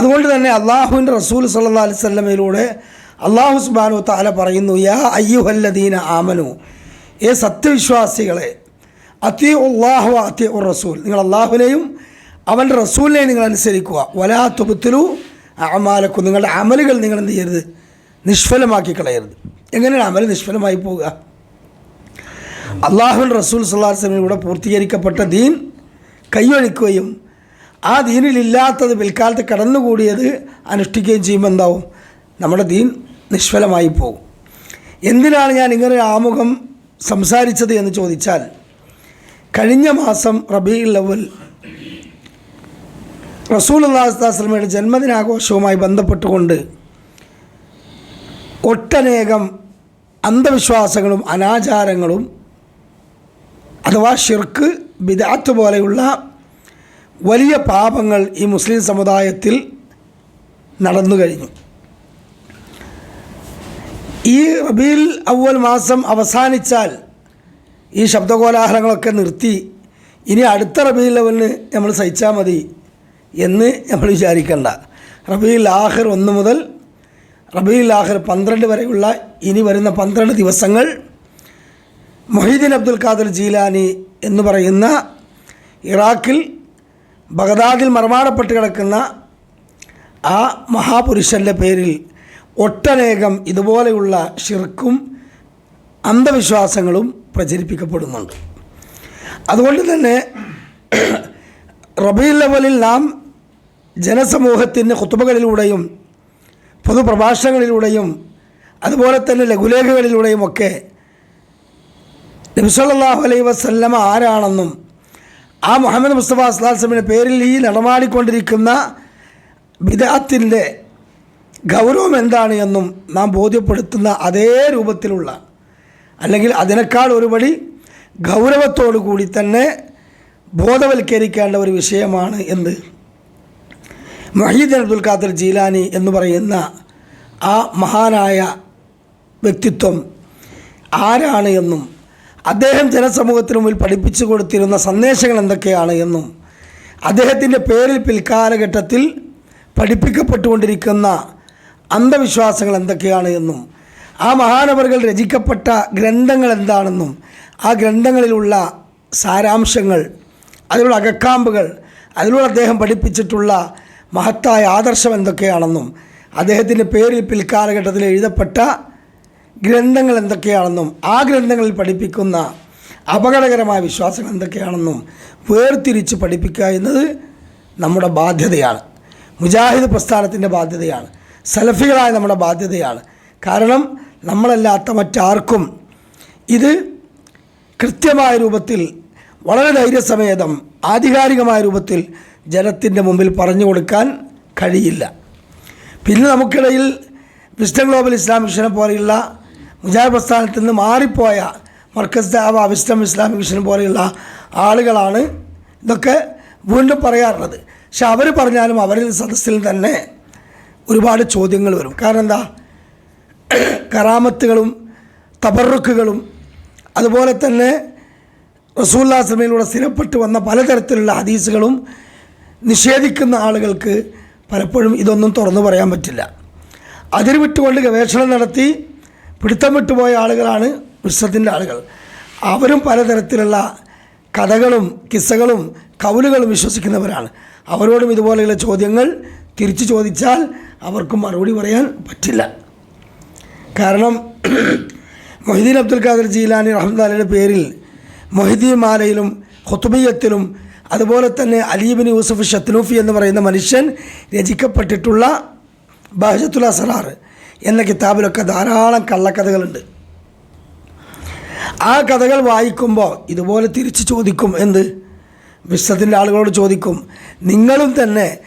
അതുകൊണ്ട് തന്നെ അള്ളാഹുവിന്റെ റസൂൽ സല്ലാ അലൈഹി സ്വല്ലമയിലൂടെ അള്ളാഹു സുബാനു താല പറയുന്നു യാ അയ്യുഹല്ലദീന ആമനു ഏ സത്യവിശ്വാസികളെ അത്തി ഉള്ളാഹു അത്തി ഉർ റസൂൽ. നിങ്ങൾ അള്ളാഹുവിനെയും അവന്റെ റസൂലിനെയും നിങ്ങൾ അനുസരിക്കുക. വലാ തുപുത്തിലു അമാലക്കും നിങ്ങളുടെ അമലുകൾ നിങ്ങൾ എന്ത് ചെയ്യരുത്? നിഷ്ഫലമാക്കി കളയരുത്. എങ്ങനെയാണ് അമൽ നിഷ്ഫലമായി പോവുക? അള്ളാഹുൻ റസൂൽ സുല്ലാസ്ലമിലൂടെ പൂർത്തീകരിക്കപ്പെട്ട ദീൻ കൈയൊഴിക്കുകയും ആ ദീനിലില്ലാത്തത് പിൽക്കാലത്ത് കടന്നുകൂടിയത് അനുഷ്ഠിക്കുകയും ചെയ്യുമ്പോൾ എന്താവും? നമ്മുടെ ദീൻ നിഷ്ഫലമായി പോകും. എന്തിനാണ് ഞാൻ ഇങ്ങനെ ആമുഖം സംസാരിച്ചത് എന്ന് ചോദിച്ചാൽ കഴിഞ്ഞ മാസം റബീൽ ലവൽ റസൂൽ അള്ളാഹുസ്ലാസ്ലമയുടെ ജന്മദിനാഘോഷവുമായി ബന്ധപ്പെട്ടുകൊണ്ട് ഒട്ടനേകം അന്ധവിശ്വാസങ്ങളും അനാചാരങ്ങളും അഥവാ ഷിർക്ക് ബിദാത്ത് പോലെയുള്ള വലിയ പാപങ്ങൾ ഈ മുസ്ലിം സമുദായത്തിൽ നടന്നു കഴിഞ്ഞു. ഈ റബീൽ അവൽ മാസം അവസാനിച്ചാൽ ഈ ശബ്ദകോലാഹലങ്ങളൊക്കെ നിർത്തി ഇനി അടുത്ത റബീൽ അവലിന് നമ്മൾ സഹിച്ചാൽ മതി എന്ന് നമ്മൾ വിചാരിക്കണ്ട. റബീൽ ആഹിർ ഒന്ന് മുതൽ റബീൽ ആഹിർ പന്ത്രണ്ട് വരെയുള്ള ഇനി വരുന്ന പന്ത്രണ്ട് ദിവസങ്ങൾ മൊഹീദ്ദീൻ അബ്ദുൽ ഖാദർ ജീലാനി എന്ന് പറയുന്ന ഇറാഖിൽ ബഗദാദിൽ മറുപാടപ്പെട്ട് കിടക്കുന്ന ആ മഹാപുരുഷന്റെ പേരിൽ ഒട്ടനേകം ഇതുപോലെയുള്ള ഷിർക്കും അന്ധവിശ്വാസങ്ങളും പ്രചരിപ്പിക്കപ്പെടുന്നുണ്ട്. അതുകൊണ്ട് തന്നെ റബീ ലെവലിൽ നാം ജനസമൂഹത്തിന്റെ കുത്തുബകളിലൂടെയും പൊതുപ്രഭാഷണങ്ങളിലൂടെയും അതുപോലെ തന്നെ ലഘുലേഖകളിലൂടെയും ഒക്കെ നബിസ്വല്ലാഹു അലൈ വസല്ലമ ആരാണെന്നും ആ മുഹമ്മദ് മുസ്തഫ അസ്ലാസ്ലമിന്റെ പേരിൽ ഈ നടമാടിക്കൊണ്ടിരിക്കുന്ന ബിദാത്തിന്റെ ഗൗരവം എന്താണ് എന്നും നാം ബോധ്യപ്പെടുത്തുന്ന അതേ രൂപത്തിലുള്ള അല്ലെങ്കിൽ അതിനേക്കാൾ ഒരുപടി ഗൗരവത്തോടു കൂടി തന്നെ ബോധവൽക്കരിക്കേണ്ട ഒരു വിഷയമാണ് എന്ത്? മഹീദ് അബ്ദുൽ ഖാദർ ജീലാനി എന്ന് പറയുന്ന ആ മഹാനായ വ്യക്തിത്വം ആരാണ് എന്നും അദ്ദേഹം ജനസമൂഹത്തിന് മുമ്പിൽ പഠിപ്പിച്ചു കൊടുത്തിരുന്ന സന്ദേശങ്ങൾ എന്തൊക്കെയാണ് എന്നും അദ്ദേഹത്തിന്റെ പേരിൽ പിൽക്കാലഘട്ടത്തിൽ പഠിപ്പിക്കപ്പെട്ടുകൊണ്ടിരിക്കുന്ന അന്ധവിശ്വാസങ്ങൾ എന്തൊക്കെയാണ് എന്നും ആ മഹാനവറുകൾ രചിക്കപ്പെട്ട ഗ്രന്ഥങ്ങൾ എന്താണെന്നും ആ ഗ്രന്ഥങ്ങളിലുള്ള സാരാംശങ്ങൾ അതിലുള്ള അകക്കാമ്പുകൾ അതിലൂടെ അദ്ദേഹം പഠിപ്പിച്ചിട്ടുള്ള മഹത്തായ ആദർശം എന്തൊക്കെയാണെന്നും അദ്ദേഹത്തിന്റെ പേരിൽ പിൽക്കാലഘട്ടത്തിൽ എഴുതപ്പെട്ട ഗ്രന്ഥങ്ങൾ എന്തൊക്കെയാണെന്നും ആ ഗ്രന്ഥങ്ങളിൽ പഠിപ്പിക്കുന്ന അപകടകരമായ വിശ്വാസങ്ങൾ എന്തൊക്കെയാണെന്നും വേർതിരിച്ച് പഠിപ്പിക്കുക എന്നത് നമ്മുടെ ബാധ്യതയാണ്. മുജാഹിദ് പ്രസ്ഥാനത്തിന്റെ ബാധ്യതയാണ്. സലഫികളായ നമ്മുടെ ബാധ്യതയാണ്. കാരണം നമ്മളല്ലാത്ത മറ്റാർക്കും ഇത് കൃത്യമായ രൂപത്തിൽ വളരെ ധൈര്യസമേതം ആധികാരികമായ രൂപത്തിൽ ജനത്തിന്റെ മുമ്പിൽ പറഞ്ഞു കൊടുക്കാൻ കഴിയില്ല. പിന്നെ നമുക്കിടയിൽ വിസ്റ്റം ഗ്ലോബൽ ഇസ്ലാം മിഷനെ പോലെയുള്ള മുജാഹിദ് പ്രസ്ഥാനത്തിൽ നിന്ന് മാറിപ്പോയ മർക്കസ് ദാവ അവിസ്റ്റം ഇസ്ലാമിക് മിഷൻ പോലെയുള്ള ആളുകളാണ് ഇതൊക്കെ വീണ്ടും പറയാറുള്ളത്. പക്ഷെ അവർ പറഞ്ഞാലും അവരിൽ സദസ്സിൽ തന്നെ ഒരുപാട് ചോദ്യങ്ങൾ വരും. കാരണം എന്താ? കറാമത്തുകളും തബറുക്കുകളും അതുപോലെ തന്നെ റസൂല്ലാ സമയിലൂടെ സ്ഥിരപ്പെട്ടു വന്ന പലതരത്തിലുള്ള ഹദീസുകളും നിഷേധിക്കുന്ന ആളുകൾക്ക് പലപ്പോഴും ഇതൊന്നും തുറന്നു പറയാൻ പറ്റില്ല. അതിരുവിട്ടുകൊണ്ട് ഗവേഷണം നടത്തി പിടുത്തം വിട്ടുപോയ ആളുകളാണ് വിശ്വത്തിന്റെ ആളുകൾ. അവരും പലതരത്തിലുള്ള കഥകളും കിസ്സകളും കൗലുകളും വിശ്വസിക്കുന്നവരാണ്. അവരോടും ഇതുപോലെയുള്ള ചോദ്യങ്ങൾ തിരിച്ചു ചോദിച്ചാൽ അവർക്കും മറുപടി പറയാൻ പറ്റില്ല. കാരണം മൊഹിദ്ദീൻ അബ്ദുൽ ഖാദർ ജീലാനി റഹ്മദാലിയുടെ പേരിൽ മൊഹിദ്ദീൻ മാലയിലും ഹുത്തുബിയത്തിലും അതുപോലെ തന്നെ അലീബിൻ യൂസഫ് ഷത്നൂഫി എന്ന് പറയുന്ന മനുഷ്യൻ രചിക്കപ്പെട്ടിട്ടുള്ള ബഹജത്തുൽ അസറാർ. എന്ന കിതാബിലൊക്കെ ധാരാളം കള്ളക്കഥകളുണ്ട്. ആ കഥകൾ വായിക്കുമ്പോൾ ഇതുപോലെ തിരിച്ച് ചോദിക്കും എന്ത്? വിശ്വത്തിന്റെ ആളുകളോട് ചോദിക്കും നിങ്ങളും തന്നെ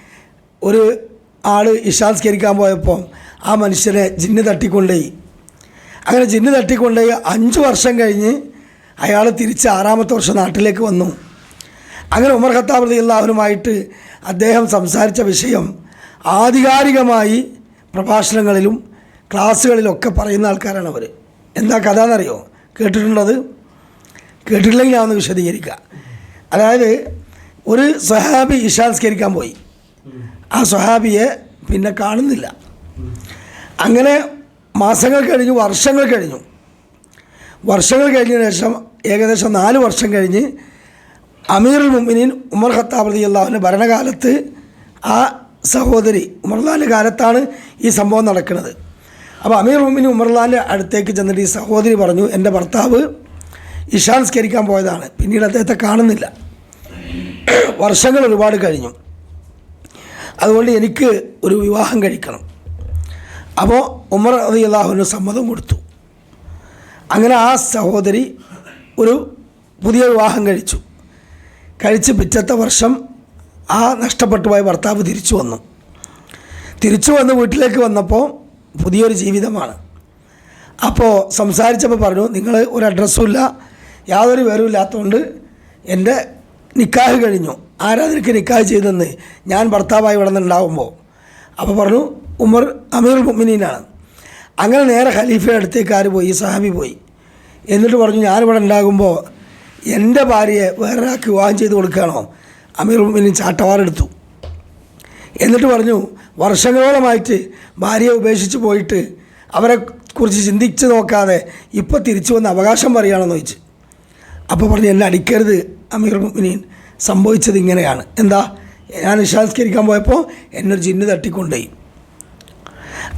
ഒരു ആൾ ഇഷാസ്കരിക്കാൻ പോയപ്പോൾ ആ മനുഷ്യനെ ജിന്ന് തട്ടിക്കൊണ്ടുപോയി. അങ്ങനെ ജിന്ന് തട്ടിക്കൊണ്ടുപോയി അഞ്ച് വർഷം കഴിഞ്ഞ് അയാൾ തിരിച്ച് ആറാമത്തെ വർഷം നാട്ടിലേക്ക് വന്നു. അങ്ങനെ ഉമർ ഖത്താബ് റതി അള്ളാഹുനുമായിട്ട് അദ്ദേഹം സംസാരിച്ച വിഷയം ആധികാരികമായി പ്രഭാഷണങ്ങളിലും ക്ലാസ്സുകളിലൊക്കെ പറയുന്ന ആൾക്കാരാണ് അവർ എന്താ കഥ എന്നറിയോ കേട്ടിട്ടുള്ളത് കേട്ടിട്ടില്ലെങ്കിൽ ഞാൻ ഒന്ന് വിശദീകരിക്കുക. അതായത് ഒരു സ്വഹാബി ഇഷാസ്കരിക്കാൻ പോയി. ആ സ്വഹാബിയെ പിന്നെ കാണുന്നില്ല. അങ്ങനെ മാസങ്ങൾ കഴിഞ്ഞു വർഷങ്ങൾ കഴിഞ്ഞു. വർഷങ്ങൾ കഴിഞ്ഞ ശേഷം ഏകദേശം നാല് വർഷം കഴിഞ്ഞ് അമീറുൽ മുമിനീൻ ഉമർ ഖത്താബ് റതി അള്ളാഹുവിന്റെ ഭരണകാലത്ത് ആ സഹോദരി ഉമർലാന്റെ കാലത്താണ് ഈ സംഭവം നടക്കുന്നത്. അപ്പോൾ അമീർ മുമ്മിനി ഉമർലാലിന്റെ അടുത്തേക്ക് ചെന്നിട്ട് ഈ സഹോദരി പറഞ്ഞു എന്റെ ഭർത്താവ് ഇഷാൻ ഇഷാൻസ്കരിക്കാൻ പോയതാണ്. പിന്നീട് അദ്ദേഹത്തെ കാണുന്നില്ല. വർഷങ്ങൾ ഒരുപാട് കഴിഞ്ഞു. അതുകൊണ്ട് എനിക്ക് ഒരു വിവാഹം കഴിക്കണം. അപ്പോൾ ഉമർ അലി അള്ളാഹുവിന് സമ്മതം കൊടുത്തു. അങ്ങനെ ആ സഹോദരി ഒരു പുതിയ വിവാഹം കഴിച്ചു. കഴിച്ച് പിറ്റത്തെ വർഷം ആ നഷ്ടപ്പെട്ടു പോയ ഭർത്താവ് തിരിച്ചു വന്നു. തിരിച്ചു വന്ന് വീട്ടിലേക്ക് വന്നപ്പോൾ പുതിയൊരു ജീവിതമാണ്. അപ്പോൾ സംസാരിച്ചപ്പോൾ പറഞ്ഞു നിങ്ങൾ ഒരു അഡ്രസ്സും ഇല്ല യാതൊരു വിവരവും ഇല്ലാത്തതുകൊണ്ട് എന്റെ നിക്കാഹ് കഴിഞ്ഞു. ആരാ നിനക്ക് നിക്കാഹ് ചെയ്തെന്ന് ഞാൻ ഭർത്താവായി ഇവിടെ നിന്നുണ്ടാകുമ്പോൾ അപ്പോൾ പറഞ്ഞു ഉമർ അമീർ മുമ്മിനീനാണ് അങ്ങനെ നേരെ ഖലീഫയുടെ അടുത്തേക്ക് ആര് പോയി? സഹാബി പോയി. എന്നിട്ട് പറഞ്ഞു ഞാനിവിടെ ഉണ്ടാകുമ്പോൾ എന്റെ ഭാര്യയെ വേറൊരാൾക്ക് വിവാഹം ചെയ്ത് കൊടുക്കുകയാണോ? അമീർ മുമ്മിനീൻ ചാട്ടവാറെടുത്തു. എന്നിട്ട് പറഞ്ഞു വർഷങ്ങളോളമായിട്ട് ഭാര്യയെ ഉപേക്ഷിച്ച് പോയിട്ട് അവരെ കുറിച്ച് ചിന്തിച്ച് നോക്കാതെ ഇപ്പോൾ തിരിച്ചു വന്ന് അവകാശം പറയുകയാണെന്ന് ചോദിച്ചു. അപ്പോൾ പറഞ്ഞു എന്നെ അടിക്കരുത് അമീർ മുമിനീൻ സംഭവിച്ചത് ഇങ്ങനെയാണ്. എന്താ? ഞാൻ നിശാസ്കരിക്കാൻ പോയപ്പോൾ എന്നൊരു ജിന്ന് തട്ടിക്കൊണ്ടുപോയി.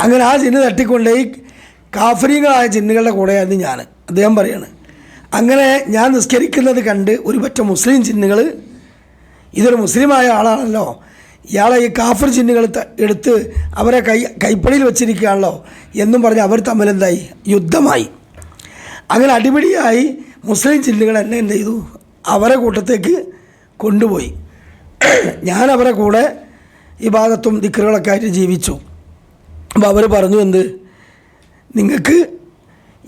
അങ്ങനെ ആ ജിന്ന് തട്ടിക്കൊണ്ടുപോയി. കാഫരീങ്ങളായ ജിന്നുകളുടെ കൂടെയായിരുന്നു ഞാൻ അദ്ദേഹം പറയാണ്. അങ്ങനെ ഞാൻ നിസ്കരിക്കുന്നത് കണ്ട് ഒരു പറ്റ മുസ്ലിം ജിന്നുകൾ ഇതൊരു മുസ്ലിമായ ആളാണല്ലോ ഇയാളെ ഈ കാഫർ ചിഹ്നങ്ങൾ എടുത്ത് അവരെ കൈ കൈപ്പടിയിൽ വെച്ചിരിക്കുകയാണല്ലോ എന്നും പറഞ്ഞ് അവർ തമ്മിൽ എന്തായി? യുദ്ധമായി. അങ്ങനെ അടിപിടിയായി മുസ്ലിം ചിഹ്നങ്ങൾ എന്നെ എന്ത് ചെയ്തു? അവരെ കൂട്ടത്തേക്ക് കൊണ്ടുപോയി. ഞാൻ അവരെ കൂടെ ഈ ഭാഗത്തും ദിക്കറുകളൊക്കെ ആയിട്ട് ജീവിച്ചു. അപ്പോൾ അവർ പറഞ്ഞു എന്ത്? നിങ്ങൾക്ക്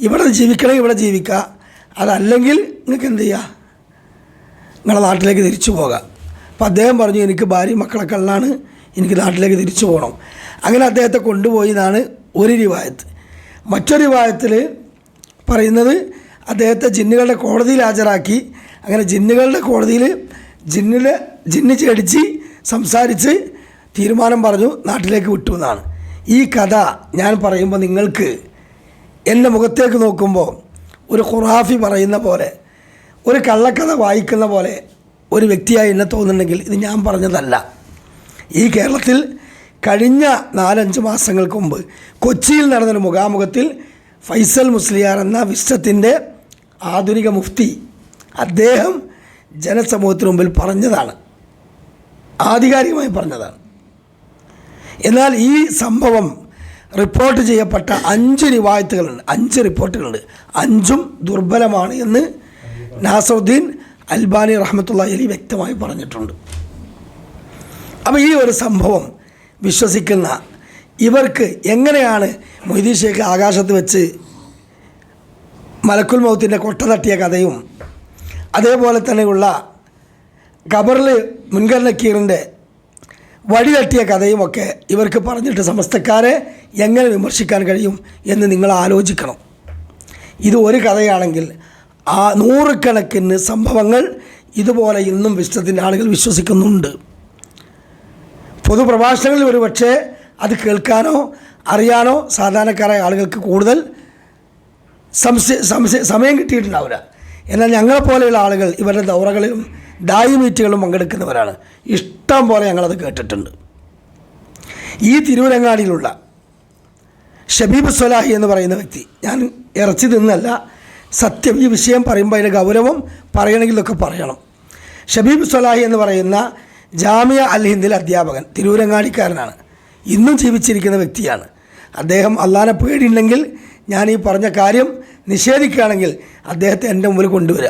ഇവിടെ ജീവിക്കണമെങ്കിൽ ഇവിടെ ജീവിക്കുക. അതല്ലെങ്കിൽ നിങ്ങൾക്ക് എന്ത് ചെയ്യുക നിങ്ങളുടെ നാട്ടിലേക്ക് തിരിച്ചു പോകാം. അപ്പം അദ്ദേഹം പറഞ്ഞു എനിക്ക് ഭാര്യ മക്കളൊക്കെ ഉള്ളതാണ് എനിക്ക് നാട്ടിലേക്ക് തിരിച്ചു പോകണം അങ്ങനെ അദ്ദേഹത്തെ കൊണ്ടുപോയി എന്നാണ് ഒരു റിവായത്ത്. മറ്റൊരു റിവായത്തിൽ പറയുന്നത് അദ്ദേഹത്തെ ജിന്നുകളുടെ കോടതിയിൽ ഹാജരാക്കി. അങ്ങനെ ജിന്നുകളുടെ കോടതിയിൽ ജിന്നിലെ ജിന്ന് ചേടിച്ച് സംസാരിച്ച് തീരുമാനം പറഞ്ഞു നാട്ടിലേക്ക് വിട്ടു എന്നാണ്. ഈ കഥ ഞാൻ പറയുമ്പോൾ നിങ്ങൾക്ക് എന്റെ മുഖത്തേക്ക് നോക്കുമ്പോൾ ഒരു ഖുറാഫി പറയുന്ന പോലെ ഒരു കള്ളക്കഥ വായിക്കുന്ന പോലെ ഒരു വ്യക്തിയായി എന്നെ തോന്നുന്നുണ്ടെങ്കിൽ ഇത് ഞാൻ പറഞ്ഞതല്ല. ഈ കേരളത്തിൽ കഴിഞ്ഞ നാലഞ്ച് മാസങ്ങൾക്ക് മുമ്പ് കൊച്ചിയിൽ നടന്നൊരു മുഖാമുഖത്തിൽ ഫൈസൽ മുസ്ലിയാർ എന്ന വിശ്വത്തിന്റെ ആധുനിക മുഫ്തി അദ്ദേഹം ജനസമൂഹത്തിന് മുമ്പിൽ പറഞ്ഞതാണ്. ആധികാരികമായി പറഞ്ഞതാണ്. എന്നാൽ ഈ സംഭവം റിപ്പോർട്ട് ചെയ്യപ്പെട്ട അഞ്ച് റിവായത്തുകളുണ്ട്. അഞ്ച് റിപ്പോർട്ടുകളുണ്ട്. അഞ്ചും ദുർബലമാണ് എന്ന് നാസറുദ്ദീൻ അൽബാനി റഹ്മത്തുള്ള അലി വ്യക്തമായി പറഞ്ഞിട്ടുണ്ട്. അപ്പോൾ ഈ ഒരു സംഭവം വിശ്വസിക്കുന്ന ഇവർക്ക് എങ്ങനെയാണ് മൊയ്തീൻ ഷേഖ് ആകാശത്ത് വെച്ച് മലക്കുൽ മൗത്തിന്റെ കൊട്ട തട്ടിയ കഥയും അതേപോലെ തന്നെയുള്ള ഖബറിൽ മുൻകർ നക്കീറിന്റെ വഴി തട്ടിയ കഥയുമൊക്കെ ഇവർക്ക് പറഞ്ഞിട്ട് സമസ്തക്കാരെ എങ്ങനെ വിമർശിക്കാൻ കഴിയും എന്ന് നിങ്ങൾ ആലോചിക്കണം. ഇത് ഒരു കഥയാണെങ്കിൽ ആ നൂറുകണക്കിന് സംഭവങ്ങൾ ഇതുപോലെ ഇന്നും വിശ്വത്തിന്റെ ആളുകൾ വിശ്വസിക്കുന്നുണ്ട്. പൊതുപ്രഭാഷണങ്ങളിൽ ഒരു പക്ഷേ അത് കേൾക്കാനോ അറിയാനോ സാധാരണക്കാരായ ആളുകൾക്ക് കൂടുതൽ സംശയ സംശയ സമയം കിട്ടിയിട്ടുണ്ടാവില്ല. എന്നാൽ ഞങ്ങളെപ്പോലെയുള്ള ആളുകൾ ഇവരുടെ ദൗറകളിലും ഡായി മീറ്റുകളും പങ്കെടുക്കുന്നവരാണ്. ഇഷ്ടം പോലെ ഞങ്ങളത് കേട്ടിട്ടുണ്ട്. ഈ തിരുവരങ്ങാടിയിലുള്ള ഷബീബ് സ്വലാഹി എന്ന് പറയുന്ന വ്യക്തി ഞാൻ ഇറച്ചി തിന്നല്ല സത്യം ഈ വിഷയം പറയുമ്പോൾ അതിന്റെ ഗൗരവം പറയണമെങ്കിലൊക്കെ പറയണം. ഷബീബ് സൊലാഹി എന്ന് പറയുന്ന ജാമിയ അൽ ഹിന്ദിലെ അധ്യാപകൻ തിരൂരങ്ങാടിക്കാരനാണ്. ഇന്നും ജീവിച്ചിരിക്കുന്ന വ്യക്തിയാണ്. അദ്ദേഹം അള്ളാനെ പേടിയുണ്ടെങ്കിൽ ഞാൻ ഈ പറഞ്ഞ കാര്യം നിഷേധിക്കുകയാണെങ്കിൽ അദ്ദേഹത്തെ എന്റെ മുമ്പിൽ കൊണ്ടുവരിക.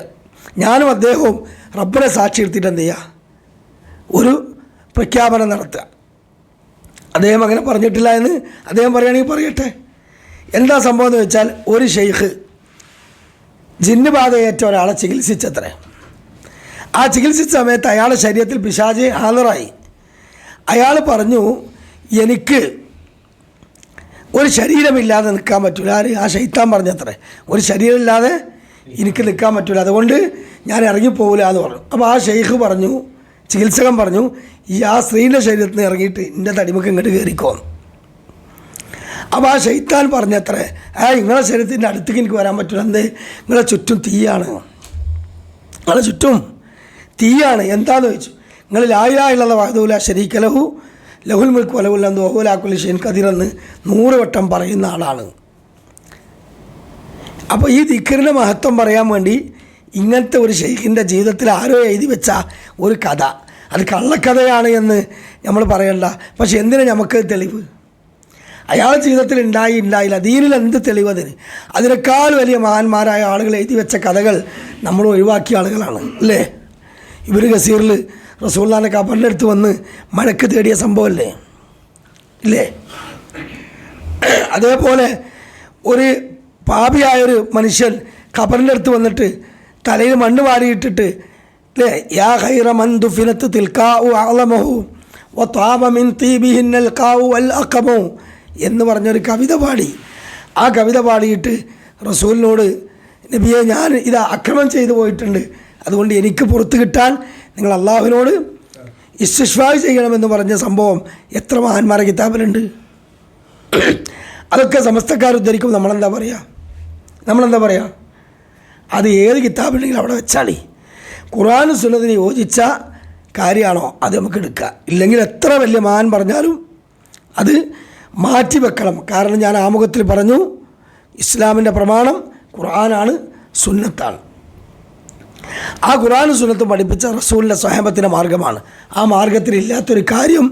ഞാനും അദ്ദേഹവും റബ്ബറെ സാക്ഷി എടുത്തിട്ട് എന്ത് ചെയ്യുക ഒരു പ്രഖ്യാപനം നടത്തുക. അദ്ദേഹം അങ്ങനെ പറഞ്ഞിട്ടില്ല എന്ന് അദ്ദേഹം പറയുകയാണെങ്കിൽ പറയട്ടെ. എന്താ സംഭവം എന്ന് വെച്ചാൽ ഒരു ഷെയ്ഖ് ജിന്ന് ബാധയേറ്റ ഒരാളെ ചികിത്സിച്ചത്രേ. ആ ചികിത്സിച്ച സമയത്ത് അയാളുടെ ശരീരത്തിൽ പിശാജ് ഹാജറായി അയാൾ പറഞ്ഞു എനിക്ക് ഒരു ശരീരമില്ലാതെ നിൽക്കാൻ പറ്റില്ല ആര്? ആ ഷെയ്ത്താൻ പറഞ്ഞത്രേ. ഒരു ശരീരമില്ലാതെ എനിക്ക് നിൽക്കാൻ പറ്റില്ല അതുകൊണ്ട് ഞാൻ ഇറങ്ങിപ്പോകില്ല എന്ന് പറഞ്ഞു. അപ്പോൾ ആ ഷെയ്ഖ് പറഞ്ഞു ചികിത്സകൻ പറഞ്ഞു ഈ ആ സ്ത്രീന്റെ ശരീരത്തിൽ നിന്ന് ഇറങ്ങിയിട്ട് എന്റെ തടിമുഖം ഇങ്ങോട്ട് കയറിക്കോ അപ്പോൾ ആ ഷെയ്ത്താൻ പറഞ്ഞത്രേ ആ നിങ്ങളെ ശരീരത്തിന്റെ അടുത്തേക്ക് എനിക്ക് വരാൻ പറ്റില്ല എന്തേ? നിങ്ങളെ ചുറ്റും തീയാണ്. നിങ്ങളെ ചുറ്റും തീയാണ്. എന്താന്ന് ചോദിച്ചു? നിങ്ങൾ ലായിലായുള്ള വാദൂല ശരീക്ക ലഹു ലഹുൽ മുൽക്ക് വലവുല്ലെന്ന് ഓഹുലാക്കുൽ ഷെയ്ൻ കതിരെന്ന് നൂറ് വട്ടം പറയുന്ന ആളാണ്. അപ്പോൾ ഈ ദിക്കറിന്റെ മഹത്വം പറയാൻ വേണ്ടി ഇങ്ങനത്തെ ഒരു ഷെയ്ഖിന്റെ ജീവിതത്തിൽ ആരോ എഴുതി വെച്ച ഒരു കഥ. അത് കള്ളക്കഥയാണ് എന്ന് നമ്മൾ പറയണ്ട. പക്ഷെ എന്തിനാണ് നമുക്ക് തെളിവ്? അയാളുടെ ജീവിതത്തിൽ ഉണ്ടായി ഉണ്ടായില്ല ദീനിൽ എന്ത് തെളിവ് അതിന്? അതിനേക്കാൾ വലിയ മഹാന്മാരായ ആളുകൾ എഴുതി വെച്ച കഥകൾ നമ്മൾ ഒഴിവാക്കിയ ആളുകളാണ് അല്ലേ? ഇവർ ഗസീറിൽ റസൂള്ളാന്റെ കപ്പലിന്റെ അടുത്ത് വന്ന് മഴക്ക് തേടിയ സംഭവമല്ലേ? ഇല്ലേ? അതേപോലെ ഒരു പാപിയായൊരു മനുഷ്യൻ ഖബറിന്റെ അടുത്ത് വന്നിട്ട് തലയിൽ മണ്ണ് വാരിയിട്ടിട്ട് അല്ലേ യാ ഹൈറ മന്ദു ഫിനത്ത് തിൽക്കാവു ആളമഹു ഒ താപമിൻ തീബിഹിന്നൽ കാവു അൽ അക്കമോ എന്ന് പറഞ്ഞൊരു കവിത പാടി. ആ കവിത പാടിയിട്ട് റസൂലിനോട് നബിയെ ഞാൻ ഇത് അക്രമം ചെയ്തു പോയിട്ടുണ്ട്. അതുകൊണ്ട് എനിക്ക് പുറത്ത് കിട്ടാൻ നിങ്ങൾ അള്ളാഹുവിനോട് ഇശുശ്വാ ചെയ്യണമെന്ന് പറഞ്ഞ സംഭവം എത്ര മഹാന്മാരെ കിതാബിലുണ്ട്? അതൊക്കെ സമസ്തക്കാർ ഉദ്ധരിക്കും നമ്മളെന്താ പറയുക നമ്മളെന്താ പറയുക അത് ഏത് കിതാബുണ്ടെങ്കിലും അവിടെ വെച്ചാളി. ഖുറാൻ സുന്നതിന് യോജിച്ച കാര്യമാണോ? അത് നമുക്ക് എടുക്കുക ഇല്ലെങ്കിൽ എത്ര വലിയ മഹാൻ പറഞ്ഞാലും അത് മാറ്റി വെക്കണം കാരണം ഞാൻ ആമുഖത്തിൽ പറഞ്ഞു ഇസ്ലാമിന്റെ പ്രമാണം ഖുർആനാണ് സുന്നത്താണ്. ആ ഖുർആൻ സുന്നത്ത് പഠിപ്പിച്ച റസൂലിന്റെ സ്വയംഭത്തിന്റെ മാർഗമാണ്. ആ മാർഗത്തിൽ ഇല്ലാത്തൊരു കാര്യം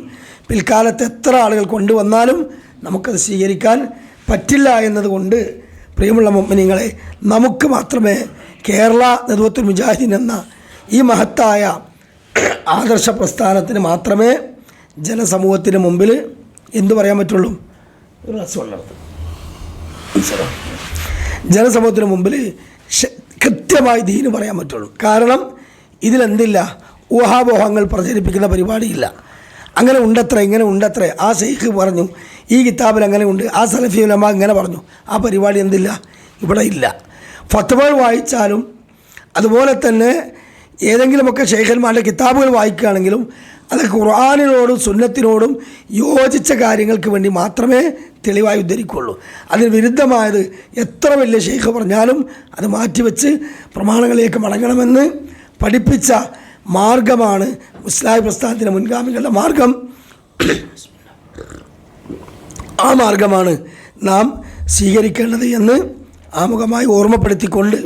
പിൽക്കാലത്ത് എത്ര ആളുകൾ കൊണ്ടുവന്നാലും നമുക്കത് സ്വീകരിക്കാൻ പറ്റില്ല എന്നതുകൊണ്ട് പ്രിയമുള്ള മമ്മിനിങ്ങളെ നമുക്ക് മാത്രമേ കേരള നേതൃത്വ മുജാഹിദീൻ എന്ന ഈ മഹത്തായ ആദർശ പ്രസ്ഥാനത്തിന് മാത്രമേ ജനസമൂഹത്തിന് മുമ്പിൽ എന്തു പറയാൻ പറ്റുള്ളൂ? ഒരു ഗ്ലാസ്? ജനസമൂഹത്തിന് മുമ്പിൽ കൃത്യമായി ദീന് പറയാൻ പറ്റുള്ളൂ. കാരണം ഇതിലെന്തില്ല? ഊഹാപോഹങ്ങൾ പ്രചരിപ്പിക്കുന്ന പരിപാടിയില്ല. അങ്ങനെ ഉണ്ടത്ര ഇങ്ങനെ ഉണ്ടത്ര. ആ ഷെയ്ഖ് പറഞ്ഞു ഈ കിതാബിൽ അങ്ങനെ ഉണ്ട് ആ സലഫി ഉലമ ഇങ്ങനെ പറഞ്ഞു. ആ പരിപാടി എന്തില്ല? ഇവിടെ ഇല്ല. ഫത്തുവൾ വായിച്ചാലും അതുപോലെ തന്നെ ഏതെങ്കിലുമൊക്കെ ഷെയ്ഖന്മാരുടെ കിതാബുകൾ വായിക്കുകയാണെങ്കിലും അത് ഖുർആാനിനോടും സുന്നത്തിനോടും യോജിച്ച കാര്യങ്ങൾക്ക് വേണ്ടി മാത്രമേ തെളിവായി ഉദ്ധരിക്കുള്ളൂ അതിന് വിരുദ്ധമായത് എത്ര വലിയ ഷെയ്ഖ് പറഞ്ഞാലും അത് മാറ്റിവെച്ച് പ്രമാണങ്ങളിലേക്ക് മടങ്ങണമെന്ന് പഠിപ്പിച്ച മാർഗമാണ് മുസ്ലാഹി പ്രസ്ഥാനത്തിന്റെ മുൻഗാമികളുടെ മാർഗം. ആ മാർഗമാണ് നാം സ്വീകരിക്കേണ്ടത് എന്ന് ആമുഖമായി ഓർമ്മപ്പെടുത്തിക്കൊണ്ട്